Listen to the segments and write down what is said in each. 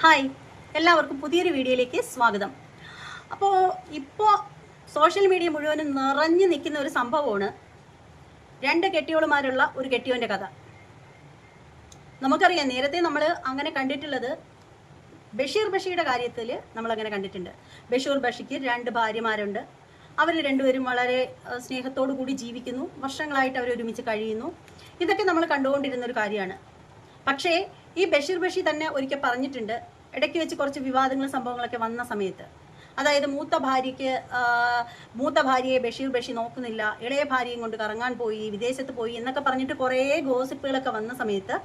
Hi. എല്ലാവർക്കും പുതിയൊരു വീഡിയോയിലേക്ക് സ്വാഗതം. അപ്പോൾ ഇപ്പോൾ സോഷ്യൽ മീഡിയ മുഴുവനും നിറഞ്ഞു നിൽക്കുന്ന ഒരു സംഭവമാണ് രണ്ട് കെട്ടിയോളുമാരുള്ള ഒരു കെട്ടിയോന്റെ കഥ. നമുക്കറിയാം നേരത്തെ നമ്മൾ അങ്ങനെ കണ്ടിട്ടുള്ളത് ബഷീർ ബഷിയുടെ കാര്യത്തിൽ നമ്മൾ അങ്ങനെ കണ്ടിട്ടുണ്ട്. ബഷീർ ബഷിക്ക് രണ്ട് ഭാര്യമാരുണ്ട്. അവർ രണ്ടുപേരും വളരെ സ്നേഹത്തോടു കൂടി ജീവിക്കുന്നു. വർഷങ്ങളായിട്ട് അവർ ഒരുമിച്ച് കഴിയുന്നു. ഇതൊക്കെ നമ്മൾ കണ്ടുകൊണ്ടിരുന്ന ഒരു കാര്യമാണ്. പക്ഷേ ഈ ബഷീർ ബഷി തന്നെ ഒരിക്കൽ പറഞ്ഞിട്ടുണ്ട് ഇടയ്ക്ക് വെച്ച് കുറച്ച് വിവാദങ്ങളും സംഭവങ്ങളൊക്കെ വന്ന സമയത്ത്. അതായത് മൂത്ത ഭാര്യയ്ക്ക് മൂത്ത ഭാര്യയെ ബഷീർ ബഷി നോക്കുന്നില്ല ഇളയ ഭാര്യയും കൊണ്ട് കറങ്ങാൻ പോയി വിദേശത്ത് പോയി എന്നൊക്കെ പറഞ്ഞിട്ട് കുറേ ഗോസിപ്പുകളൊക്കെ വന്ന സമയത്ത്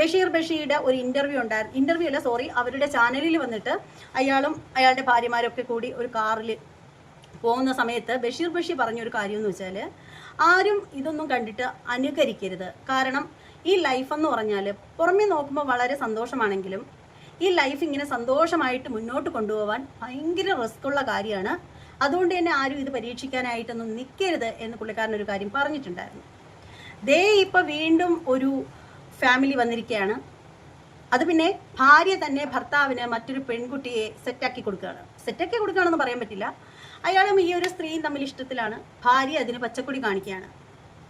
ബഷീർ ബഷിയുടെ ഒരു ഇന്റർവ്യൂ ഉണ്ടായിരുന്നു ഇന്റർവ്യൂ അല്ല സോറി അവരുടെ ചാനലിൽ വന്നിട്ട് അയാളും അയാളുടെ ഭാര്യമാരൊക്കെ കൂടി ഒരു കാറിൽ പോകുന്ന സമയത്ത് ബഷീർ ബഷി പറഞ്ഞൊരു കാര്യം എന്ന് വെച്ചാൽ ആരും ഇതൊന്നും കണ്ടിട്ട് അനുകരിക്കരുത്. കാരണം ഈ ലൈഫ് എന്ന് പറഞ്ഞാൽ പുറമേ നോക്കുമ്പോൾ വളരെ സന്തോഷമാണെങ്കിലും ഈ ലൈഫ് ഇങ്ങനെ സന്തോഷമായിട്ട് മുന്നോട്ട് കൊണ്ടുപോകാൻ ഭയങ്കര റിസ്ക് ഉള്ള കാര്യമാണ്. അതുകൊണ്ട് തന്നെ ആരും ഇത് പരീക്ഷിക്കാനായിട്ടൊന്നും നിൽക്കരുത് എന്ന് പുള്ളിക്കാരൻ ഒരു കാര്യം പറഞ്ഞിട്ടുണ്ടായിരുന്നു. ദേ ഇപ്പോൾ വീണ്ടും ഒരു ഫാമിലി വന്നിരിക്കുകയാണ്. അത് പിന്നെ ഭാര്യ തന്നെ ഭർത്താവിന് മറ്റൊരു പെൺകുട്ടിയെ സെറ്റാക്കി കൊടുക്കുകയാണ്. സെറ്റാക്കി കൊടുക്കുകയാണെന്ന് പറയാൻ പറ്റില്ല. അയാളും ഈ ഒരു സ്ത്രീയും തമ്മിൽ ഇഷ്ടത്തിലാണ്. ഭാര്യ അതിന് പച്ചക്കൊടി കാണിക്കുകയാണ്.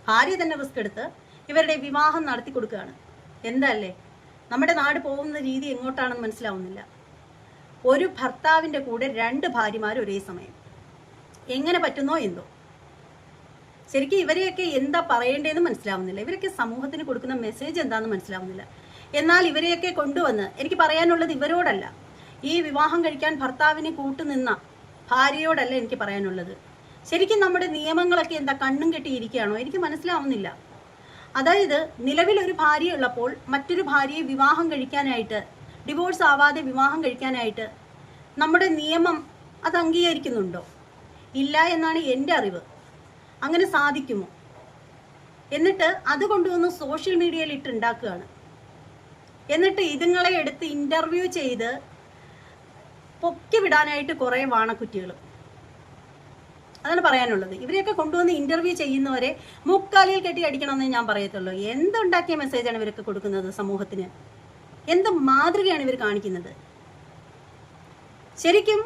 ഭാര്യ തന്നെ റിസ്ക് എടുത്ത് ഇവരുടെ വിവാഹം നടത്തി കൊടുക്കുകയാണ്. എന്തല്ലേ? നമ്മുടെ നാട് പോകുന്ന രീതി എങ്ങോട്ടാണെന്ന് മനസ്സിലാവുന്നില്ല. ഒരു ഭർത്താവിന്റെ കൂടെ രണ്ട് ഭാര്യമാർ ഒരേ സമയം. എങ്ങനെ പറ്റുന്നോ എന്തോ. ശരിക്കും ഇവരെയൊക്കെ എന്താ പറയേണ്ടതെന്ന് മനസ്സിലാവുന്നില്ല. ഇവരൊക്കെ സമൂഹത്തിന് കൊടുക്കുന്ന മെസ്സേജ് എന്താണെന്ന് മനസ്സിലാവുന്നില്ല. എന്നാൽ ഇവരെയൊക്കെ കൊണ്ടുവന്ന് എനിക്ക് പറയാനുള്ളത് ഇവരോടല്ല. ഈ വിവാഹം കഴിക്കാൻ ഭർത്താവിനെ കൂട്ടുനിന്ന ഭാര്യയോടല്ല എനിക്ക് പറയാനുള്ളത്. ശരിക്കും നമ്മുടെ നിയമങ്ങളൊക്കെ എന്താ കണ്ണും കെട്ടിയിരിക്കുകയാണോ? എനിക്ക് മനസ്സിലാവുന്നില്ല. അതായത് നിലവിൽ ഒരു ഭാര്യ ഉള്ളപ്പോൾ മറ്റൊരു ഭാര്യയെ വിവാഹം കഴിക്കാനായിട്ട് ഡിവോഴ്സ് ആവാതെ വിവാഹം കഴിക്കാനായിട്ട് നമ്മുടെ നിയമം അത് അംഗീകരിക്കുന്നുണ്ടോ? ഇല്ല എന്നാണ് എന്റെ അറിവ്. അങ്ങനെ സാധിക്കുമോ? എന്നിട്ട് അത് കൊണ്ടുവന്ന് സോഷ്യൽ മീഡിയയിൽ ഇട്ടുണ്ടാക്കുകയാണ്. എന്നിട്ട് ഇതുങ്ങളെ എടുത്ത് ഇന്റർവ്യൂ ചെയ്ത് പൊക്കി വിടാനായിട്ട് കുറേ വാണക്കുറ്റികൾ അതാണ് പറയാനുള്ളത്. ഇവരെയൊക്കെ കൊണ്ടുവന്ന് ഇന്റർവ്യൂ ചെയ്യുന്നവരെ മുക്കാലിയിൽ കെട്ടി അടിക്കണമെന്നേ ഞാൻ പറയത്തുള്ളൂ. എന്തുണ്ടാക്കിയ മെസ്സേജാണ് ഇവരൊക്കെ കൊടുക്കുന്നത് സമൂഹത്തിന്? എന്ത് മാതൃകയാണ് ഇവർ കാണിക്കുന്നത്? ശരിക്കും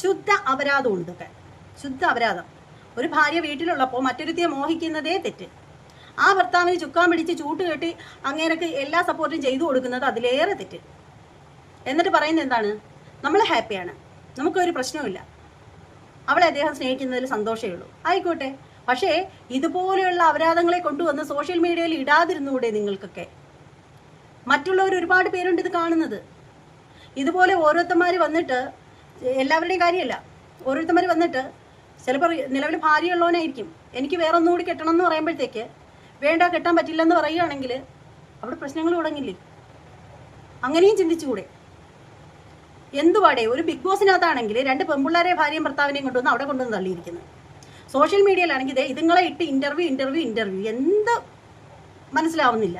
ശുദ്ധ അപരാധം ഇതൊക്കെ. ശുദ്ധ അപരാധം. ഒരു ഭാര്യ വീട്ടിലുള്ളപ്പോൾ മറ്റൊരുത്തിയെ മോഹിക്കുന്നതേ തെറ്റ്. ആ ഭർത്താവിന് ചുക്കാൻ പിടിച്ച് ചൂട്ട് കെട്ടി അങ്ങേരക്ക് എല്ലാ സപ്പോർട്ടും ചെയ്തു കൊടുക്കുന്നത് അതിലേറെ തെറ്റ്. എന്നിട്ട് പറയുന്നത് എന്താണ്? നമ്മൾ ഹാപ്പിയാണ് നമുക്കൊരു പ്രശ്നവുമില്ല. അവളെ അദ്ദേഹം സ്നേഹിക്കുന്നതിൽ സന്തോഷമേ ഉള്ളൂ. ആയിക്കോട്ടെ. പക്ഷേ ഇതുപോലെയുള്ള അപരാധങ്ങളെ കൊണ്ടുവന്ന് സോഷ്യൽ മീഡിയയിൽ ഇടാതിരുന്നുകൂടെ നിങ്ങൾക്കൊക്കെ? മറ്റുള്ളവർ ഒരുപാട് പേരുണ്ട് ഇത് കാണുന്നത്. ഇതുപോലെ ഓരോരുത്തന്മാർ വന്നിട്ട് എല്ലാവരുടെയും കാര്യമല്ല. ഓരോരുത്തന്മാർ വന്നിട്ട് ചിലപ്പോൾ നിലവിൽ ഭാര്യയുള്ളവനായിരിക്കും. എനിക്ക് വേറെ ഒന്നുകൂടി കെട്ടണം എന്ന് പറയുമ്പോഴത്തേക്ക് വേണ്ട കെട്ടാൻ പറ്റില്ലെന്ന് പറയുകയാണെങ്കിൽ അവിടെ പ്രശ്നങ്ങൾ തുടങ്ങില്ലേ? അങ്ങനെയും ചിന്തിച്ചുകൂടെ? എന്തുപാടെ ഒരു ബിഗ് ബോസിനകത്താണെങ്കിൽ രണ്ട് പെൺപിള്ളേരെ ഭാര്യയും ഭർത്താവിനെയും കൊണ്ടുവന്ന് അവിടെ കൊണ്ടുവന്ന് തള്ളിയിരിക്കുന്നത് സോഷ്യൽ മീഡിയയിലാണെങ്കിൽ ദേ ഇതുങ്ങളെ ഇട്ട് ഇന്റർവ്യൂ ഇന്റർവ്യൂ ഇന്റർവ്യൂ എന്ത് മനസ്സിലാവുന്നില്ല.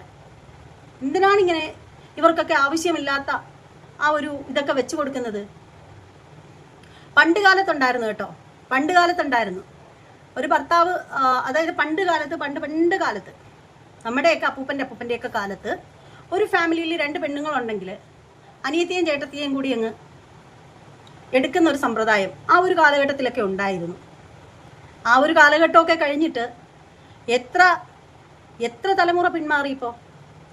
എന്തിനാണ് ഇങ്ങനെ ഇവർക്കൊക്കെ ആവശ്യമില്ലാത്ത ആ ഒരു ഇതൊക്കെ വെച്ചു കൊടുക്കുന്നത്? പണ്ട് കാലത്തുണ്ടായിരുന്നു കേട്ടോ. പണ്ട് കാലത്തുണ്ടായിരുന്നു ഒരു ഭർത്താവ് അതായത് പണ്ട് കാലത്ത് പണ്ട് പണ്ട് കാലത്ത് നമ്മുടെയൊക്കെ അപ്പൂപ്പന്റെ അപ്പൂപ്പന്റെയൊക്കെ കാലത്ത് ഒരു ഫാമിലിയിൽ രണ്ട് പെണ്ണുങ്ങളുണ്ടെങ്കിൽ അനിയത്തിയും ചേട്ടത്തെയും കൂടി അങ്ങ് എടുക്കുന്ന ഒരു സമ്പ്രദായം ആ ഒരു കാലഘട്ടത്തിലൊക്കെ ഉണ്ടായിരുന്നു. ആ ഒരു കാലഘട്ടമൊക്കെ കഴിഞ്ഞിട്ട് എത്ര എത്ര തലമുറ പിന്മാറി ഇപ്പോൾ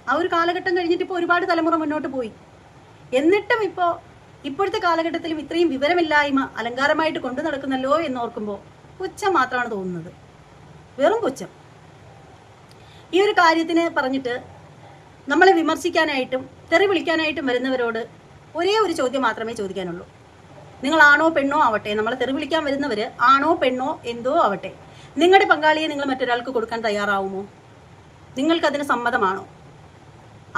ആ ഒരു കാലഘട്ടം കഴിഞ്ഞിട്ട് ഇപ്പോൾ ഒരുപാട് തലമുറ മുന്നോട്ട് പോയി. എന്നിട്ടും ഇപ്പോൾ ഇപ്പോഴത്തെ കാലഘട്ടത്തിലും ഇത്രയും വിവരമില്ലായ്മ അലങ്കാരമായിട്ട് കൊണ്ടു നടക്കുന്നല്ലോ എന്നോർക്കുമ്പോൾ പുച്ഛം മാത്രമാണ് തോന്നുന്നത്. വെറും പുച്ഛം. ഈ ഒരു കാര്യത്തിന് പറഞ്ഞിട്ട് നമ്മളെ വിമർശിക്കാനായിട്ടും തെറി വിളിക്കാനായിട്ടും വരുന്നവരോട് ഒരേ ഒരു ചോദ്യം മാത്രമേ ചോദിക്കാനുള്ളൂ. നിങ്ങൾ ആണോ പെണ്ണോ ആവട്ടെ നമ്മളെ തെറി വിളിക്കാൻ വരുന്നവർ ആണോ പെണ്ണോ എന്തോ ആവട്ടെ. നിങ്ങളുടെ പങ്കാളിയെ നിങ്ങൾ മറ്റൊരാൾക്ക് കൊടുക്കാൻ തയ്യാറാവുമോ? നിങ്ങൾക്കതിന് സമ്മതമാണോ?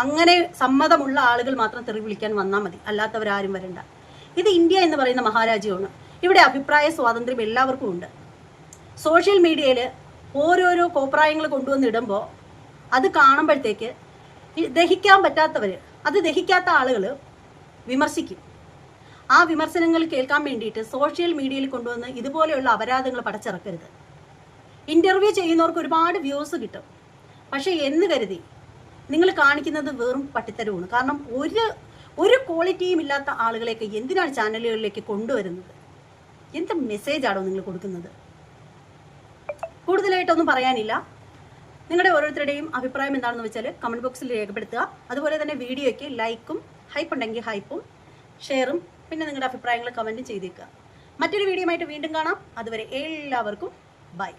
അങ്ങനെ സമ്മതമുള്ള ആളുകൾ മാത്രം തെറി വിളിക്കാൻ വന്നാൽ മതി അല്ലാത്തവരാരും വരണ്ട. ഇത് ഇന്ത്യ എന്ന് പറയുന്ന മഹാരാജ്യമാണ്. ഇവിടെ അഭിപ്രായ സ്വാതന്ത്ര്യം എല്ലാവർക്കും ഉണ്ട്. സോഷ്യൽ മീഡിയയിൽ ഓരോരോ കോപ്രായങ്ങൾ കൊണ്ടുവന്നിടുമ്പോൾ അത് കാണുമ്പോഴത്തേക്ക് ദഹിക്കാൻ പറ്റാത്തവർ അത് ദഹിക്കാത്ത ആളുകൾ വിമർശിക്കും. ആ വിമർശനങ്ങൾ കേൾക്കാൻ വേണ്ടിയിട്ട് സോഷ്യൽ മീഡിയയിൽ കൊണ്ടുവന്ന് ഇതുപോലെയുള്ള അപരാധങ്ങൾ പടച്ചിറക്കരുത്. ഇന്റർവ്യൂ ചെയ്യുന്നവർക്ക് ഒരുപാട് വ്യൂസ് കിട്ടും. പക്ഷേ എന്ന് കരുതി നിങ്ങൾ കാണിക്കുന്നത് വെറും പട്ടിത്തരവുമാണ് കാരണം ഒരു ഒരു ക്വാളിറ്റിയും ഇല്ലാത്ത ആളുകളെയൊക്കെ എന്തിനാണ് ചാനലുകളിലേക്ക് കൊണ്ടുവരുന്നത്? എന്ത് മെസ്സേജാണോ നിങ്ങൾ കൊടുക്കുന്നത്? കൂടുതലായിട്ടൊന്നും പറയാനില്ല. നിങ്ങളുടെ ഓരോരുത്തരുടെയും അഭിപ്രായം എന്താണെന്ന് വെച്ചാൽ കമന്റ് ബോക്സിൽ രേഖപ്പെടുത്തുക. അതുപോലെ തന്നെ വീഡിയോയ്ക്ക് ലൈക്കും ഹൈപ്പ് ഉണ്ടെങ്കിൽ ഹൈപ്പും ഷെയറും പിന്നെ നിങ്ങളുടെ അഭിപ്രായങ്ങൾ കമന്റ് ചെയ്തേക്കുക. മറ്റൊരു വീഡിയോ ആയിട്ട് വീണ്ടും കാണാം. അതുവരെ എല്ലാവർക്കും ബൈ